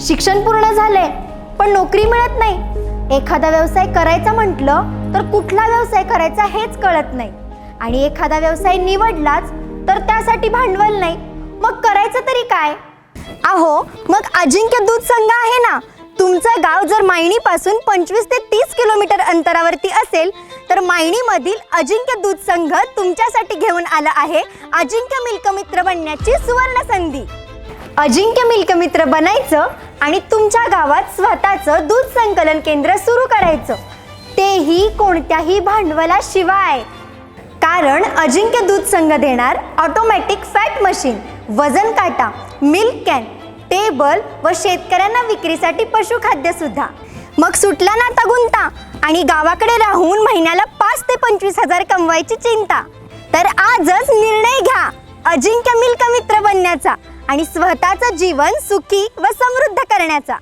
शिक्षण पूर्ण झाले पण नोकरी मिळत नाही. एखादा व्यवसाय करायचा म्हटलं तर कुठला व्यवसाय करायचा हेच कळत नाही. आणि एखादा व्यवसाय निवडलाच तर त्यासाठी भांडवल नाही. मग करायचं तरी काय? अहो मग अजिंक्य दूध संघ आहे ना? तुमचं गाव जर मायणीपासून पंचवीस ते तीस किलोमीटर अंतरावरती असेल तर मायणीमधील अजिंक्य दूध संघ तुमच्यासाठी घेऊन आला आहे अजिंक्य मिल्क मित्र बनण्याची सुवर्ण संधी अजिंक्य मिल्क मित्र बनायचं आणि तुमच्या गावात स्वतःचं दूध संकलन केंद्र सुरू करायचं. तेही कोणत्याही भांडवलाशिवाय. कारण अजिंक्य दूध संघ देणार ऑटोमॅटिक फॅट मशीन वजन काटा मिल्क कॅन टेबल व शेतकऱ्यांना विक्रीसाठी पशुखाद्य सुद्धा. मग सुटला ना आता गुंता? आणि गावाकडे राहून महिन्याला पाच ते पंचवीस हजार कमवायची चिंता. तर आजच निर्णय घ्या. अजिंक्य मिल्क मित्र बनण्याचा आणि स्वतःचं जीवन सुखी व समृद्ध करण्याचा.